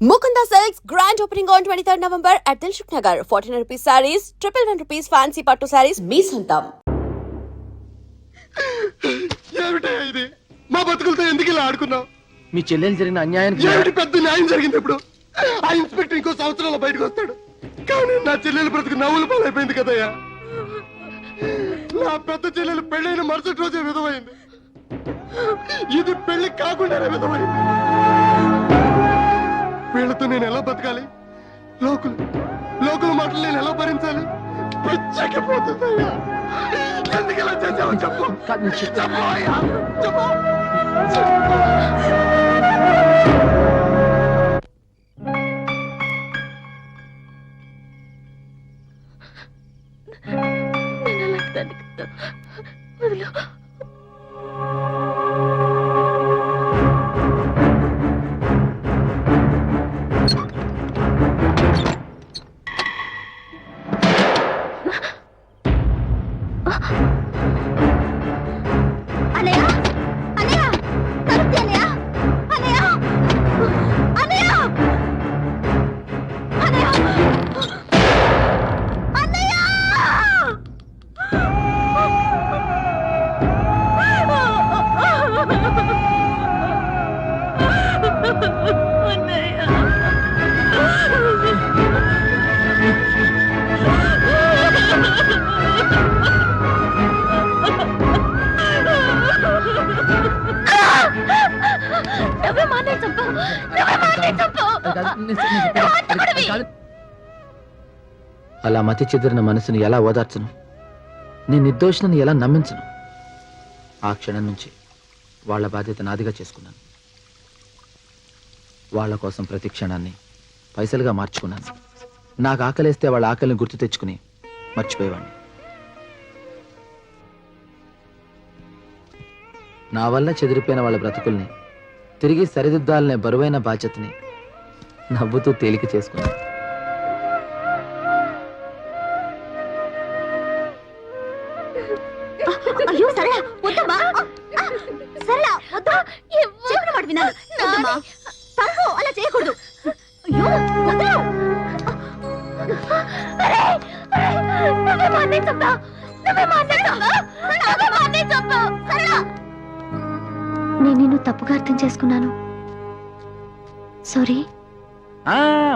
Mukunda Silks grand opening on 23rd November at Dilshuk Nagar. 1400 rupees sarees, triple one rupees fancy patto sarees, me santam. ఏమిటయ్యా ఇది? మా బతుకులతో ఎందుకు ఇలా ఆడుకున్నావు? మీ చెల్లెలు జరిగిన అన్యాయానికి ఏమిటి పెద్ద న్యాయం జరిగింది ఇప్పుడు? ఆ ఇన్స్పెక్టర్ ఇంకో సంవత్సరంలో బయటకు వస్తాడు. కానీ నా చెల్లెలు బ్రతుకు నవ్వులు పాలైపోయింది కదయ్యా. నా పెద్ద చెల్లెలు పెళ్ళైన మరుసటి రోజే విధమైంది ఇది పెళ్ళి కాకుండానే విధమైంది వీళ్ళతో నేను ఎలా బతకాలి? లోకులు లోకుల మాటలు నేను ఎలా భరించాలి? పిచ్చకపోతుందయ్యా ఎందుకు ఇలా చేసావు చెప్పు. చెప్పు అయ్యా. చెప్పు. నువ్వే నువ్వే. అలా మతి చెదిరిన మనసుని ఎలా ఓదార్చను? నేను నిర్దోషణని ఎలా నమ్మించను? ఆ క్షణం నుంచి వాళ్ళ బాధ్యత నాదిగా చేసుకున్నాను. వాళ్ళ కోసం ప్రతి క్షణాన్ని పైసలుగా మార్చుకున్నాను. నాకు ఆకలేస్తే వాళ్ళ ఆకలిని గుర్తు తెచ్చుకుని మర్చిపోయేవాడిని. నా వల్ల చెదిరిపోయిన వాళ్ళ బ్రతుకుల్ని తిరిగి సరిదిద్దాలనే బరువైన బాధ్యతని నవ్వుతూ తేలిక చేసుకున్నాను.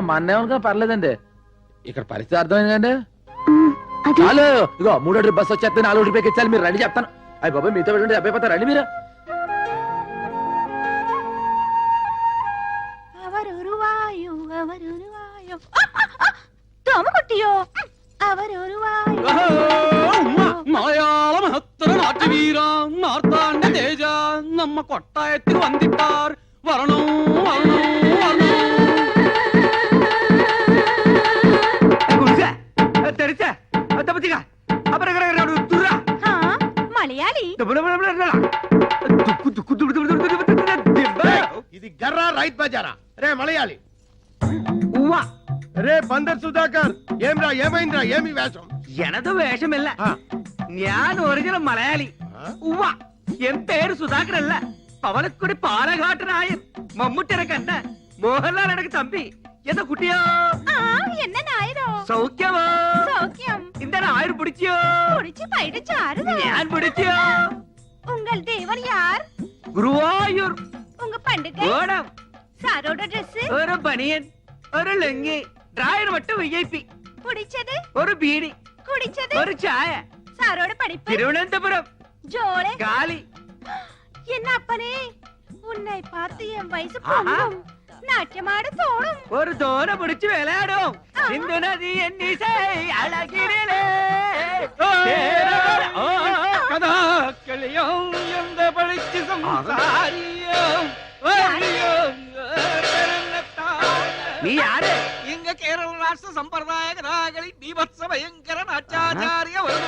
మన్నేమనుకో పర్లేదండి. ఇక్కడ పరిస్థితి అర్థమైందండి చాలు ఇగో మూడో ట్రిప్ బస్ వచ్చేస్తే నాలుగు ట్రిప్ ఎక్కించాలి మీరు రండి చెప్తాను. అయ్యి బాబాయ్ మీతో పెట్టుకుంటే అబ్బాయి రండి మీరు. ನಮ್ಮ నమ్మ కొట్టాయత్తి ಒಂದಿಟ್ಟಾರ್ వరణం వరణం. ఇది గర్రా రైత్ బజారా రే మలయాళి ఉవ్వా రే బందర్ సుధాకర్ ఏమ్రా ఏమైందిరా ఏమి వేషం எனது வேஷம் இல்ல ஞான் ஒரிஜினல் மலையாளி. உவா. என் பேரு சுதாகர் அல்ல. எனக்கு தம்பி. எந்த குட்டியோ? என்ன நாயனோ? சௌக்கியம்? എത്ര ആര് പിടിച്ചോ പിടിച്ചു പൈടച്ചാറ് ഞാൻ പിടിച്ചോ ഉങ്ങൾ ദേവൻ യാർ ഗുരുവായൂർ ഉങ്ക പണ്ടുക ഓടം സാരോട ഡ്രസ് ഒരു പണിയൻ ഒരു ലെങ്കി ഡ്രായർ വട്ട് വിഐപി പിടിച്ചത് ഒരു ബീഡി കുടിച്ചത് ഒരു ചായ സാരോട പഠിപ്പ് തിരുവനന്തപുരം ஜோலே காலி என்ன அப்பனே உன்னை பார்த்து என் வயசு பொங்கும் நாட்டியமாட தோணும் ஒரு தோணை பிடிச்சு விளையாடும். சிந்து நதி என் இசை அழகிரிலே கதாக்களையும் எந்த படிச்சு சம்சாரியும் நீ யாரு? இங்க கேரள ராஷ்டிர சம்பிரதாய ராகலி பீபத்ச பயங்கர நாச்சாச்சாரிய ஒரு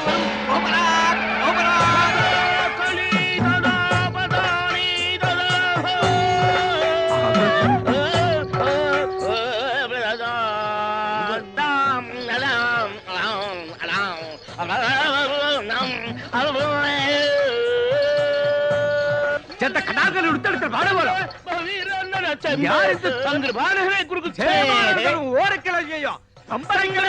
చెత్త కటాకలు ఉడతాడు బాడగోరు ఓరకెలా చేయం సంబరంగా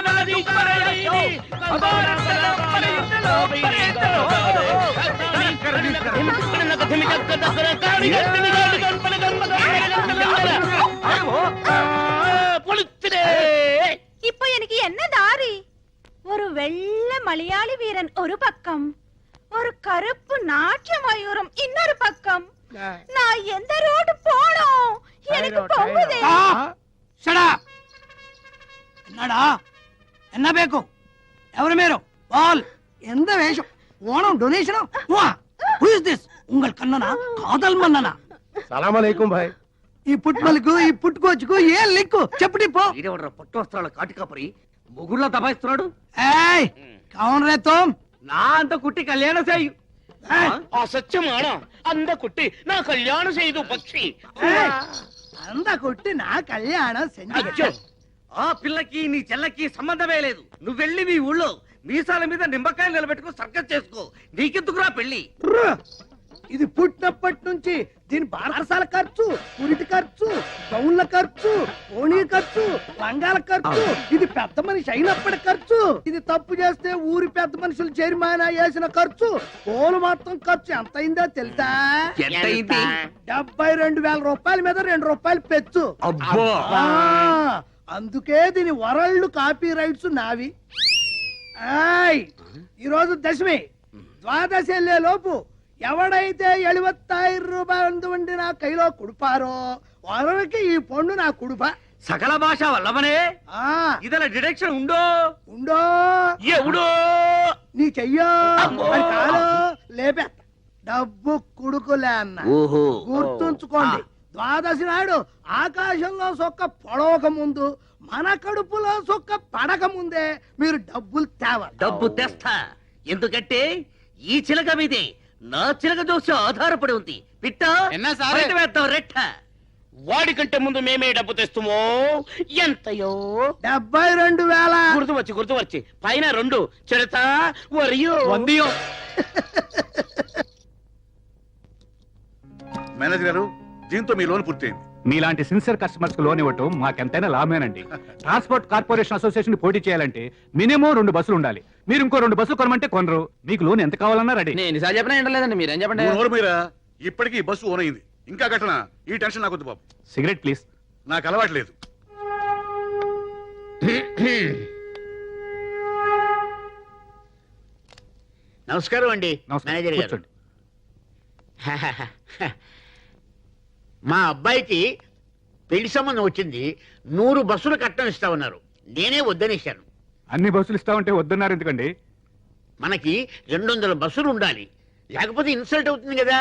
இப்போ எனக்கு என்ன தாரி ஒரு வெள்ளை மலையாளி வீரன் ஒரு பக்கம் ஒரு கருப்பு நாட்டிய மயூரம் இன்னொரு பக்கம் நான் எந்த ரோடு போனோம் எனக்கு பொங்குதே என்னடா என்ன ಬೇಕು ఎవరు మీరు వాల్ ఎంత వేషం Onam donation who is this ఉంగల్ కన్ననా కాదల్ మన్ననా సలాం అలైకుం భాయ్ ఈ పుట్టుమలకు ఈ పుట్టుకోచ్చుకు ఏ లిక్కు చెప్పుటి పో ఈడెవడ్రా పట్టు వస్త్రాల కాటికాపరి ముగ్గురులో దబాయిస్తున్నాడు? అవును రే తోమ్! నా అంత కుట్టి కళ్యాణ సేయు. అసత్యమానా అంద కుట్టి నా కళ్యాణ చేయదు పక్షి. అంద కుట్టి నా కళ్యాణ ఆ పిల్లకి నీ చెల్లకి సంబంధమే లేదు. నువ్వు వెళ్ళి మీ ఊళ్ళో మీసాల మీద నిమ్మకాయలు నిలబెట్టుకో సర్కస్ చేసుకో. నీకెందుకురా పెళ్ళి? ఇది పుట్టినప్పటి నుంచి దీని బారసాల ఖర్చు పురిటి ఖర్చు గౌన్ల ఖర్చు ఓణీ ఖర్చు లంగాల ఖర్చు. ఇది పెద్ద మనిషి అయినప్పటి ఖర్చు. ఇది తప్పు చేస్తే ఊరి పెద్ద మనుషులు జరిమానా వేసిన ఖర్చు. పోలు మొత్తం ఖర్చు. ఎంత అయిందో తెలుసా? డెబ్బై రెండు వేల రూపాయల మీద రెండు రూపాయలు పెచ్చు. అందుకే దీని వరల్డ్ కాపీ రైట్స్ నావి. ఈరోజు దశమి. ద్వాదశి వెళ్ళే లోపు ఎవడైతే ఎలువత్తాయి రూపాయలు ఉండి నా కైలో కుడుపారో వరకి ఈ పండు నా కుడుప. సకల భాష వల్లమనే ఇదల డిడక్షన్ ఉండో ఉండో. ఎవడో? నీ చెయ్యో. లేపే డబ్బు కుడుకులే అన్న. గుర్తుంచుకోండి. ద్వాదశి నాడు ఆకాశంలో సొక్క పొడవక ముందు మన కడుపులో సొక్క పడక ముందే మీరు డబ్బులు తేవాలి. డబ్బు తెస్తా. ఎందుకంటే ఈ చిలక మీదే నా చిలక దోష ఆధారపడి ఉంది. పిట్ట ఎన్నా సారే? బయట వేద్దాం రెట్ట. వాడికంటే ముందు మేమే డబ్బు తెస్తుమో? ఎంతయో? డెబ్బై రెండు వేల. గుర్తు వచ్చి గుర్తు వచ్చి పైన రెండు చెడతా వరియో. వందియో. మేనేజర్ గారు దీంతో మీ లోన్ పూర్తయింది. మీలాంటి సిన్సియర్ కస్టమర్స్కు లోన్ ఇవ్వటం మాకెంతైనా లాభమేనండి. ట్రాన్స్పోర్ట్ కార్పొరేషన్ అసోసియేషన్ పోటీ చేయాలంటే మినిమం రెండు బస్సులు ఉండాలి. మీరు ఇంకో రెండు బస్సులు కొనమంటే కొనరు. మీకు లోన్ ఎంత కావాలన్నా రెడీ. నేను ఎన్నిసార్లు చెప్పినా ఏంటలేదండి మీరేం చెప్పండి? నువ్వు నోరు మీరా ఇప్పటికీ ఈ బస్సు ఓన్ అయింది. ఇంకా ఘటన ఈ టెన్షన్ నాకు వద్దు బాబు. Cigarette please. నాకు అలవాట్లేదు. నమస్కారం అండి నమస్కారం. మేనేజర్ గారు. కూర్చోండి. మా అబ్బాయికి పెళ్ళి సంబంధం వచ్చింది. నూరు బస్సులు కట్టం ఇస్తామన్నారు. నేనే వద్దనేశాను. అన్ని బస్సులు ఇస్తామంటే వద్దన్నారు ఎందుకండి? మనకి రెండు వందల బస్సులు ఉండాలి. లేకపోతే ఇన్సల్ట్ అవుతుంది కదా?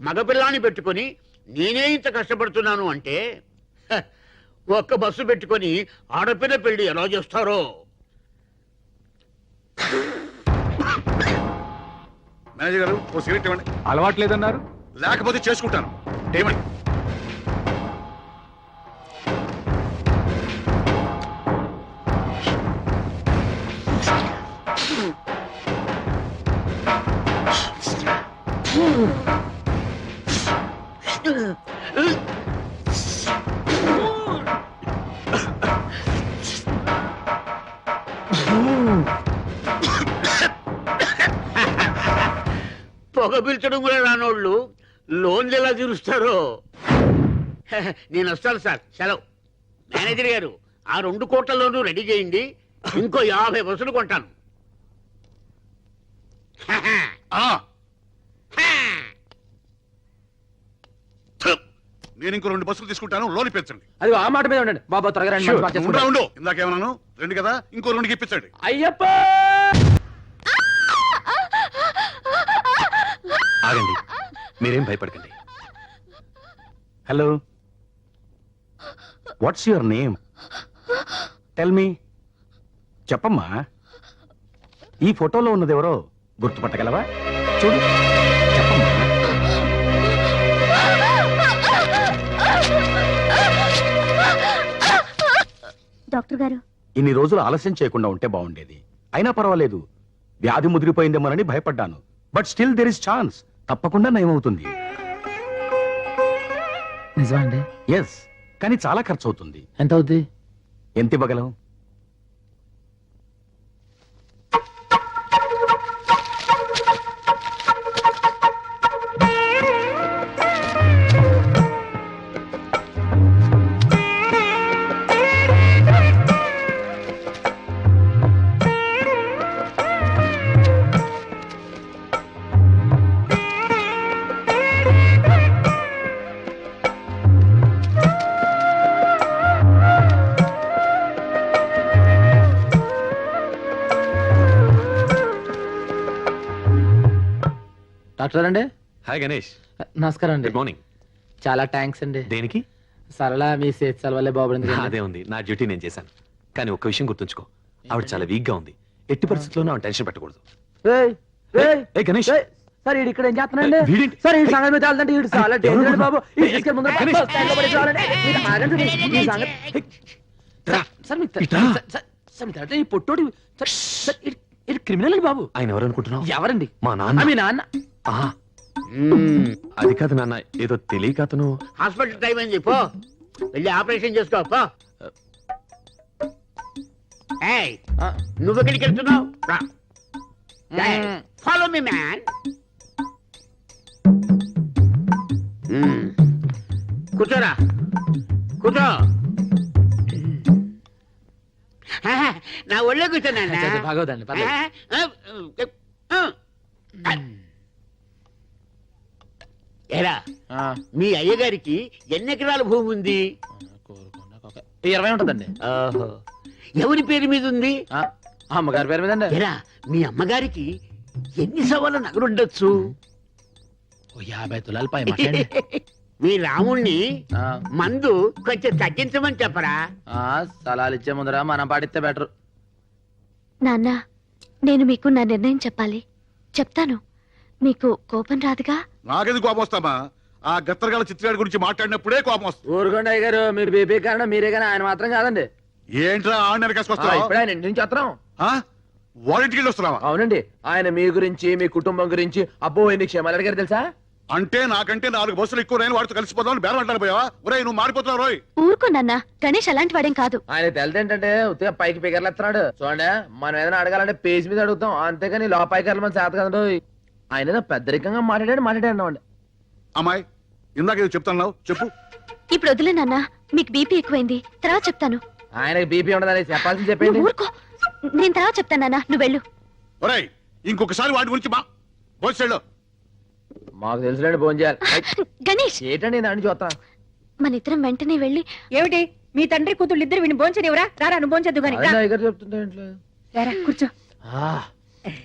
మగపిల్లాన్ని పెట్టుకొని నేనే ఇంత కష్టపడుతున్నాను అంటే హ, ఒక్క బస్సు పెట్టుకొని ఆడపిల్ల పెళ్ళి ఎలా చేస్తారో? మేనేజర్ గారు ఓ సిగరెట్ ఇవ్వండి. అలవాటు లేదన్నారు లేకపోతే చేసుకుంటాను. ఏమండి పొగ పీల్చడం కూడా రానోళ్ళు లోన్లు ఎలా తీరుస్తారో? నేను వస్తాను సార్. సెలవు. మేనేజర్ గారు ఆ రెండు కోట్ల లోను రెడీ చేయండి. ఇంకో యాభై బస్సులు కొంటాను. నేను ఇంకో రెండు బస్సులు తీసుకుంటాను. లోన్ ఇప్పించండి. అది ఆ మాట మీద ఉండండి. బాబా త్వరగా రండి, Sure. మంచి మాట ఉండు ఇందాకేమన్నాను? రెండు కదా? ఇంకో రెండుకి ఇప్పించండి అయ్యప్ప! ఆగండి. మీరేం భయపడకండి. Hello. What's your name tell me చెప్పమ్మా. ఈ ఫోటోలో ఉన్నది ఎవరో గుర్తుపట్టగలవా? చూడు. చెప్పమ్మా. డాక్టర్ గారు. ఇన్ని రోజులు ఆలస్యం చేయకుండా ఉంటే బాగుండేది. అయినా పర్వాలేదు. వ్యాధి ముదిరిపోయిందేమోనని భయపడ్డాను. But still there is chance తప్పకుండా నయమవుతుంది. నిజమా అండి? ఎస్ కానీ చాలా ఖర్చు అవుతుంది ఎంత అవుద్ది ఎంత ఇవ్వగలం డాక్టర్ అండి? హాయ్ గణేష్. నమస్కారం అండి. Good morning. చాలా థ్యాంక్స్ అండి. దేనికి? సరళ మీ సేత్సాల వల్లే బాగుపడింది. అదే ఉంది. నా డ్యూటీ నేను చేశాను. కానీ ఒక్క విషయం గుర్తుంచుకో. ఆవిడ చాలా వీక్గా ఉంది. ఎట్టి పరిస్థితుల్లోనూ ఆవిడ టెన్షన్ పెట్టకూడదు. ఏయ్, ఏయ్, ఏ గణేష్. సార్ ఈడు ఇక్కడ ఏం వీడేంటి? సార్ ఈ సంగతి మీద వెళ్తుంటే ఈడు చాలా డేంజర్? బాబు. ఈడు తీసుకెళ్ళి ఈ సంగతి. సార్, ఈ పొట్టోడు క్రిమినల్ బాబు. ఆయన ఎవరు అనుకుంటున్నావు? ఎవరండి? మా నాన్న. మీ నాన్న. అది కాదు నాన్న ఏదో తెలియక అతను హాస్పిటల్ టైం అయింది పో. వెళ్ళి ఆపరేషన్ చేసుకో పో. ఏయ్ ఆ, నువ్వు ఎక్కడికి వెళ్తున్నావు. ఫాలో మీ మ్యాన్ కూర్చోరా. కూర్చో. నా ఒళ్ళో కూర్చోనా సరే, సరే, బాగోదండి ఆ, మీ అయ్యగారికి ఎన్ని ఎకరాల భూమి ఉంది? ఇరవై ఉంటుందండి. ఓహో. ఎవరి పేరు మీద ఉంది? ఆ, అమ్మగారి పేరు మీద అండి ఎరా మీ అమ్మగారికి ఎన్ని సవాళ్ళ నగలుండొచ్చు ఓ యాభై తులాలు పై మీ రాముణ్ణి ఆ, మందు కొంచెం తగ్గించమని చెప్పరా? ఆ, స్థలాలు ఇచ్చే ముందర మనం పాడిస్తే బెటర్. నాన్న నేను మీకు నా నిర్ణయం చెప్పాలి. చెప్తాను. మీకు కోపం రాదుగా? నాకెది కోపం వస్తామా? ఆ గత్తరగాల చిత్రగాడి గురించి మాట్లాడినప్పుడే కోపం వస్తుంది. ఊరుకోండి అయ్య గారు మీరు బీపీ కారణం మీరే కానీ ఆయన మాత్రం కాదండి. ఏంట్రా ఆడిన ఆ, వెనకేసుకొస్తావు ఇప్పుడే ఆయన ఇంటి నుంచి వస్తున్నాం. వాడింటికి వెళ్ళి వస్తున్నావా? అవునండి. ఆయన మీ గురించి మీ కుటుంబం గురించి అబ్బో ఎన్ని క్షేమాలు అడిగారు తెలుసా? అంటే నాకంటే నాలుగు బస్సులు ఎక్కువ నేను వాడితో కలిసిపోదామని బేరం అంటాను పోయావా ఒరే నువ్వు మారిపోతున్నావు రోయ్. ఊరుకో నాన్న గణేష్ అలాంటి వాడేం కాదు. ఆయన తెలియదు ఏంటంటే ఉత్తిగా పైకి పిగర్లు ఎత్తున్నాడు. చూడండి మనం ఏదైనా అడగాలంటే పేజ్ మీద అడుగుతాం. అంతేగాని లోపాయికి వెళ్ళమని చేత కదండి ఆయన ఏదో పెద్దరికంగా మాట్లాడాడు మాట్లాడాడు అండి అమ్మాయి ఇందాక ఏదో చెప్తున్నావు చెప్పు. ఇప్పుడు వదిలే నాన్న మీకు బీపీ ఎక్కువైంది. తర్వాత చెప్తాను. ఆయనకి బీపీ ఉండదని చెప్పాల్సింది చెప్పండి నువ్వు ఊరుకో. నేను తర్వాత చెప్తాను నాన్న. నువ్వు వెళ్ళు. ఒరేయ్ ఇంకొకసారి వాడి గురించి మా బస్సు మాకు తెలుసులేండి ఫోన్ చేయాలి. గణేష్. ఏంటండి దాన్ని చూస్తా? మన ఇద్దరం వెంటనే వెళ్ళి. ఏమిటి? మీ తండ్రి కూతుళ్ళు ఇద్దరు విని భోంచనివరా రారా నువ్వు భోంచద్దు గాని రా. ఆయన అయ్యగారు చెప్తుంటే రారా కూర్చో. ఆ,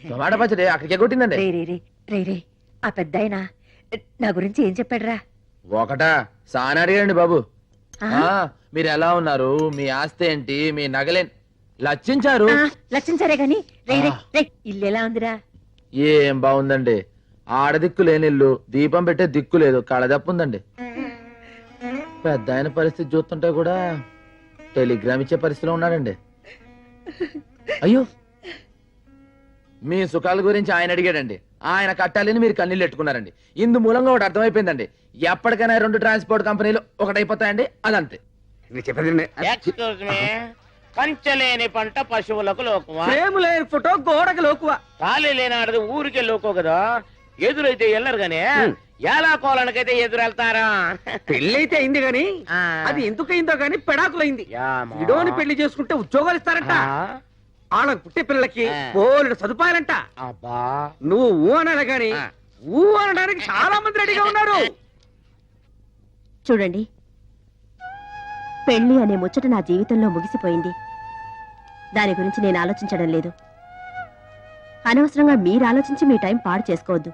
టమాటా పచ్చడి అక్కడికే కొట్టిందండి. రే రే రే రే రే ఆ పెద్ద నా గురించి ఏం చెప్పాడురా? ఒకటా సాన అడిగాడండి బాబు. ఆ? ఆ, మీరు ఎలా ఉన్నారు? మీ ఆస్తి ఏంటి? మీ నగలేంటి లచ్చించారు? ఆ, లక్షించారే గాని రే రే ఆ. రే ఇల్లు ఎలా ఉందిరా? ఏం బాగుందండి. ఆడదిక్కు లేని ఇల్లు దీపం పెట్టే దిక్కు లేదు కళదప్పు ఉందండి. పెద్ద ఆయన పరిస్థితి చూస్తుంటే కూడా టెలిగ్రామ్ ఇచ్చే పరిస్థితిలో ఉన్నాడండి. అయ్యో మీ సుఖాల గురించి ఆయన అడిగాడండి. ఆయన కట్టాలని మీరు కన్నీళ్ళు పెట్టుకున్నారండి. ఇందు మూలంగా ఒకటి అర్థమైపోయిందండి. ఎప్పటికైనా రెండు ట్రాన్స్పోర్ట్ కంపెనీలు ఒకటైపోతాయండి అదంతే. నేను చెప్పేది ఎక్స్క్యూజ్ మీ. పంచలేని పంట పశువులకు లోకుమా ఫ్రేమ్ లేని ఫోటో గోడకి లోకువా? ఖాళీ లేనాడది ఊరికే లోకో కదా? ఎదురైతే వెళ్ళరు గానీ ఎలా కోలనికైతే ఎదురెళ్తారా? పెళ్ళైతే అయింది గాని ఆ. అది ఎందుకయిందో గాని పెడాకులైంది. యామా. విడోని పెళ్ళి చేసుకుంటే ఉద్యోగాలు ఇస్తారంట. ఆ, వాళ్ళకి పుట్టే పిల్లలకి. బోలెడు సదుపాయాలంట. అబ్బా. నువ్వు ఊ అనాలి గాని ఆ. ఊ అనడానికి చాలా మంది రెడీగా ఉన్నారు. చూడండి. పెళ్ళి అనే ముచ్చట నా జీవితంలో ముగిసిపోయింది. దాని గురించి నేను ఆలోచించడం లేదు. అనవసరంగా మీరు ఆలోచించి మీ టైం పాడు చేసుకోవద్దు.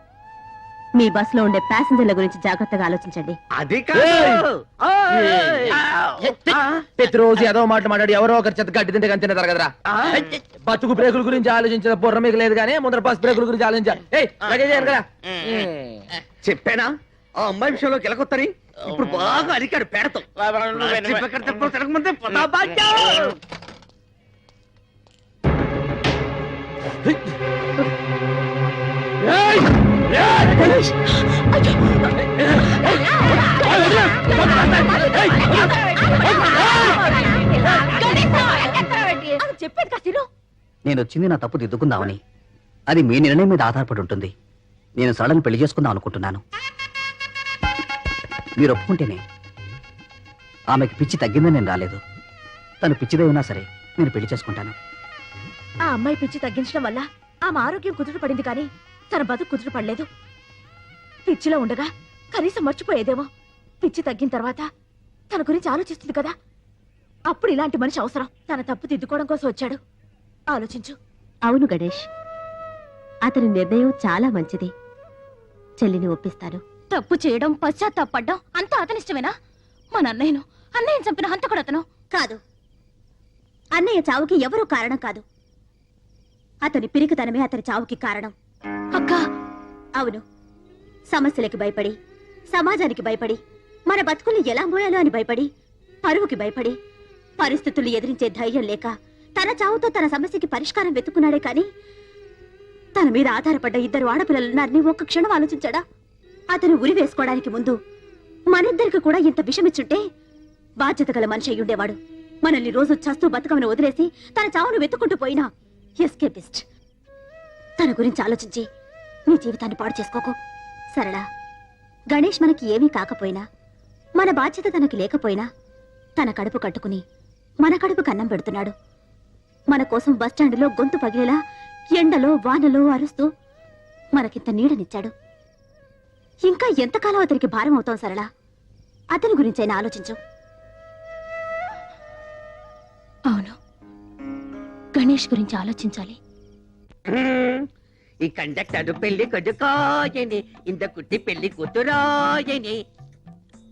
మీ బస్సులో ఉండే ప్యాసింజర్ల గురించి జాగ్రత్తగా ఆలోచించండి. అది కాదు. ఆ, ఆ, ప్రతిరోజు ఏదో మాట మాట్లాడి ఎవరో ఒకరి చేత గడ్డి తింటే కానీ తింటారు కదరా. బతుకు బ్రేకుల గురించి ఆలోచించిన బుర్ర మీకు లేదు కానీ ముందర బస్ బ్రేకుల గురించి ఆలోచించాలి ఏయ్, లగేజ్ వేయండి కదా చెప్పానా? ఆ అమ్మాయి విషయంలో గెలకొత్తని ఇప్పుడు బాగా అరికాడు పేడతో. నువ్వే, చెప్పేది నేను వచ్చింది నా తప్పు దిద్దుకుందామని. అది మీ నిర్ణయం మీద ఆధారపడి ఉంటుంది. నేను సడన్ పెళ్ళి చేసుకుందాం అనుకుంటున్నాను. మీరు ఒప్పుకుంటేనే ఆమెకి పిచ్చి తగ్గిందని నేను రాలేదు. తను పిచ్చిదే ఉన్నా సరే నేను పెళ్ళి చేసుకుంటాను. ఆ అమ్మాయి పిచ్చి తగ్గించడం వల్ల ఆమె ఆరోగ్యం కుదుట పడింది కానీ తన బతుకు కుదుట పడలేదు. పిచ్చిలో ఉండగా కనీసం మర్చిపోయేదేమో. పిచ్చి తగ్గిన తర్వాత తన గురించి ఆలోచిస్తుంది కదా. అప్పుడు ఇలాంటి మనిషి అవసరం. తన తప్పు దిద్దుకోవడం కోసం వచ్చాడు. ఆలోచించు. అవును గణేష్. అతని నిర్ణయం చాలా మంచిది. చెల్లిని ఒప్పిస్తాను. తప్పు చేయడం పశ్చాత్తాపడ్డం అంతా అతనిష్టమేనా? మన అన్నయ్యను. అన్నయ్యను చంపిన హంతకుడు అతను. కాదు. అన్నయ్య చావుకి ఎవరూ కారణం కాదు. అతని పిరికితనమే అతని చావుకి కారణం. అక్క! అవును. సమస్యలకి భయపడి సమాజానికి భయపడి మన బతుకుల్ని ఎలా మోయాలో అని భయపడి పరువుకి భయపడి పరిస్థితులు ఎదిరించే ధైర్యం లేక తన చావుతో తన సమస్యకి పరిష్కారం వెతుకున్నాడే కాని తన మీద ఆధారపడ్డ ఇద్దరు ఆడపిల్లలున్నారని ఒక్క క్షణం ఆలోచించాడా? అతను ఉరి వేసుకోవడానికి ముందు మనిద్దరికి కూడా ఇంత విషమిచ్చుంటే బాధ్యత గల మనిషి అయ్యుండేవాడు మనల్ని రోజు చస్తూ బతుకమని వదిలేసి తన చావును వెతుక్కుంటూ పోయినా ఎస్కేపిస్ట్. తన గురించి ఆలోచించి నీ జీవితాన్ని పాడు చేసుకోకు. సరళా గణేష్ మనకి ఏమీ కాకపోయినా మన బాధ్యత తనకి లేకపోయినా తన కడుపు కట్టుకుని మన కడుపు కన్నం పెడుతున్నాడు. మన కోసం బస్టాండ్లో గొంతు పగిలేలా ఎండలో వానలో అరుస్తూ మనకింత నీడనిచ్చాడు. ఇంకా ఎంతకాలం అతనికి భారం అవుతాం సరళా? అతని గురించైనా ఆలోచించు. అవును. గణేష్ గురించి ఆలోచించాలి. ఈ కండక్టర్ పెళ్ళి కొడుకోయని ఇంత కుట్టి పెళ్ళి కూతురాయని.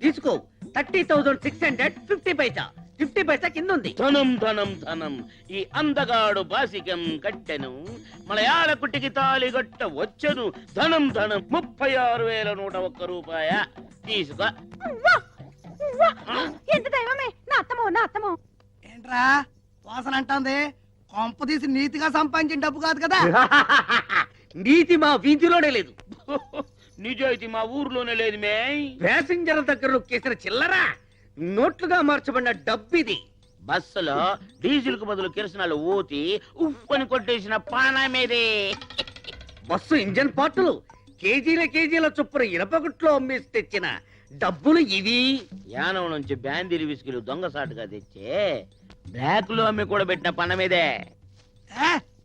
తీసుకో thirty thousand six hundred fifty paisa. Fifty paisa కింద ఉంది ధనం ధనం ధనం. ఈ అందగాడు బాసికం కట్టెను మలయాళ కుట్టికి తాళి గట్ట వచ్చెను. ధనం ధనం ముప్పై ఆరు వేల నూట ఒక్క రూపాయ. తీసుకో. ఎంత దైవమే? నా అత్తమో నా అత్తమో. ఏంట్రా వాసన అంటుంది? కొంప తీసి నీతిగా సంపాదించిన డబ్బు కాదు కదా. నీతి మా వీధిలోనే లేదు. నిజాయితీ మా ఊర్లోనే లేదు మే ప్యాసింజర్ దగ్గర నొక్కేసిన చిల్లరా నోట్లుగా మార్చబడిన డబ్బిది. బస్సులో డీజిల్కు బదులు కిరసనాలు ఊతి ఉప్పని కొట్టేసిన పానమేదే బస్సు ఇంజన్ పార్టులు కేజీల కేజీల చొప్పున ఇనపగుట్లో అమ్మేసి తెచ్చిన డబ్బులు ఇవి. యానం నుంచి బ్యాందీలు విసుకులు దొంగసాటుగా తెచ్చే బ్లాక్లో అమ్మి కూడా పెట్టిన పనమేదే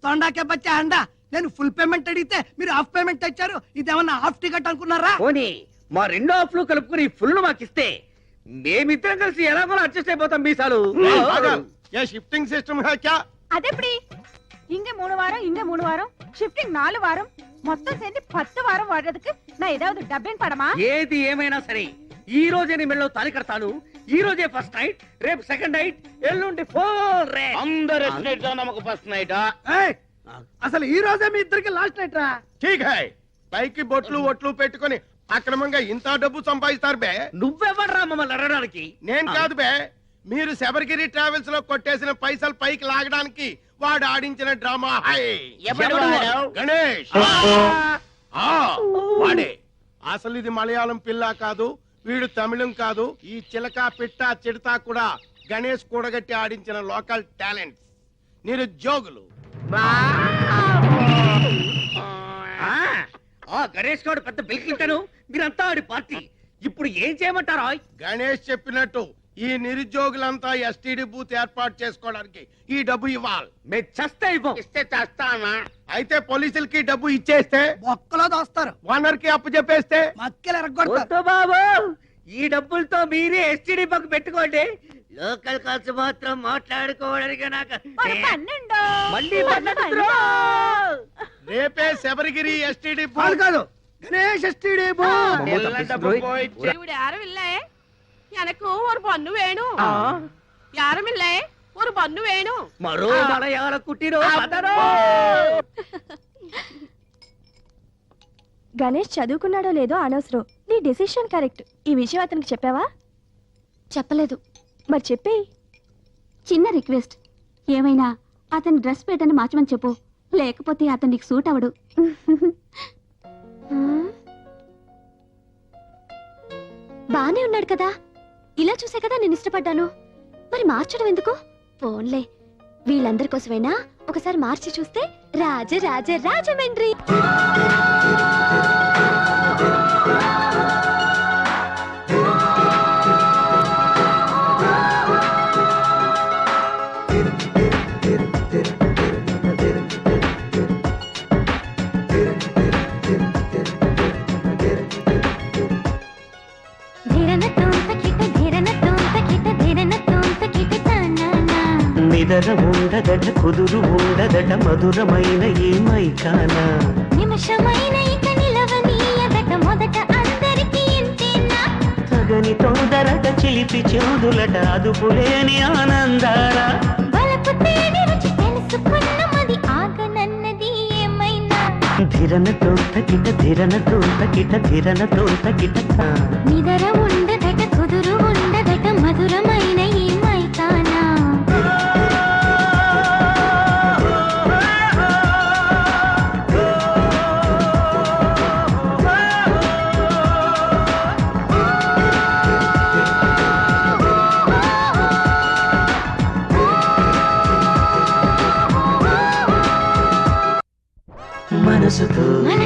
తొండాకే బచ్చా అండా నేను ఫుల్ పేమెంట్ అడిగితే మీరు హాఫ్ పేమెంట్ తెచ్చారు. ఇదేమన్నా హాఫ్ టికెట్ అనుకున్నారా? పోనీ మా రెండు హాఫ్లు కలుపుకుని ఫుల్ మాకిస్తే మేమిద్దరం కలిసి ఎలాగో అడ్జస్ట్ అయిపోతాం మీసాలు? ఏ షిఫ్టింగ్ సిస్టమ్ అదెప్పుడు? இங்க మూడు వారం இங்க మూడు వారం షిఫ్టింగ్ నాలుగు వారం మొత్తం சேர்ந்து பத்து వారం வர்றதுக்கு నా ஏதாவது డబ్బింగ్ పడమా ఏది ఏమైనా సరే ఈ రోజే నేను మెళ్ళో తాలి కడతాను. ఈ రోజే ఫస్ట్ నైట్ రేపు సెకండ్ నైట్ ఎల్లుండి ఫోర్ అందరు ఫస్ట్ నైట్ అసలు ఈ రోజే మీ ఇద్దరికి లాస్ట్ నైట్ రా. ఠీక్ హై. పైకి బొట్లు ఒట్లు పెట్టుకొని అక్రమంగా ఇంత డబ్బు సంపాదిస్తారు బే. నువ్వెవ్వడరా మమ్మల్ని అడగడానికి? నేను కాదు బే. మీరు శబరిగిరి ట్రావెల్స్లో కొట్టేసిన పైసలు పైకి లాగడానికి వాడు ఆడించిన డ్రామా హై. గణేష్. వాడే. అసలు ఇది మలయాళం పిల్ల కాదు వీడు తమిళం కాదు ఈ చిలక పిట్ట చిడతా కూడా గణేష్ కూడగట్టి ఆడించిన లోకల్ టాలెంట్ నిరుద్యోగులు. ఆ గణేష్ గారు పెద్ద బిల్కింటాను మీరంతా ఆడి పార్టీ. ఇప్పుడు ఏం చేయమంటారా గణేష్ చెప్పినట్టు ఈ నిరుద్యోగులంతా ఎస్టీడీ బూత్ ఏర్పాటు చేసుకోవడానికి ఈ డబ్బు ఇవ్వాలి. మీరు చేస్తే ఇస్తే చేస్తానా అయితే పోలీసులకి డబ్బు ఇచ్చేస్తే? మొక్కలో దోస్తారు. ఓనర్కి అప్పు చెప్పేస్తే? మక్కలు ఎరగొడతారు. బాబు! ఈ డబ్బులతో మీరే ఎస్టీడీ పక్క పెట్టుకోండి. లోకల్ ఖర్చు మాత్రం మాట్లాడుకోవడానికి నాకు మళ్ళీ రేపే శబరిగిరి ఎస్టీడీ కాదు కాదు. గణేష్ ఎస్టీడీ யாரும் இல்ல எனக்கு ஒரு பொண்ணு வேணும் யாரும் இல்ல ஒரு பொண்ணு మరో కుట్టిరో గణేష్ చదువుకున్నాడో లేదో అనవసరం. నీ డెసిషన్ కరెక్ట్ ఈ విషయం అతనికి చెప్పావా? చెప్పలేదు. మరి చెప్పి చిన్న రిక్వెస్ట్ ఏమైనా అతని డ్రెస్ పేటని మార్చమని చెప్పు. లేకపోతే అతను నీకు సూట్ అవడు బానే ఉన్నాడు కదా. ఇలా చూసే కదా నేను ఇష్టపడ్డాను. మరి మార్చడం ఎందుకు? పోన్లే. వీళ్ళందరి కోసమైనా ఒకసారి మార్చి చూస్తే రాజ రాజ రాజమండ్రి. నిదర ఉండదట కుదురు ఉండదట మధురమైన ఈ మైకాన నిమిషమైన ఇక నిలవనీయదట మొదట అందరికీ ఇంతేనా తగని తొందరట చిలిపి చెవుదులట అదుపులేని ఆనందాల. బలపు తేనె రుచి తెలుసుకున్న మది ఆగనన్నది ఏమైనా. ధిరన తోంతకిట ధిరన తోంతకిట ధిరన తోంతకిట నిదర ఉండదట కుదురు ఉండదట మధురమైన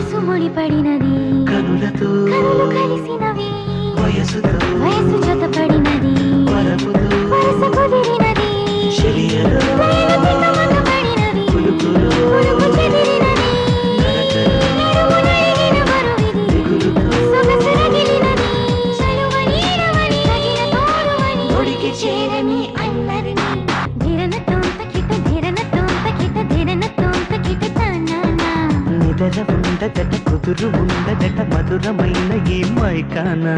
మనసు ముడిపడినది కనులతో కనులు కలిసినవి. వయసుతో వయసు జతపడినది. వరస కుదిరినది. ఉండదట కుదురు ఉండదట మధురమైన ఈ మైకానా?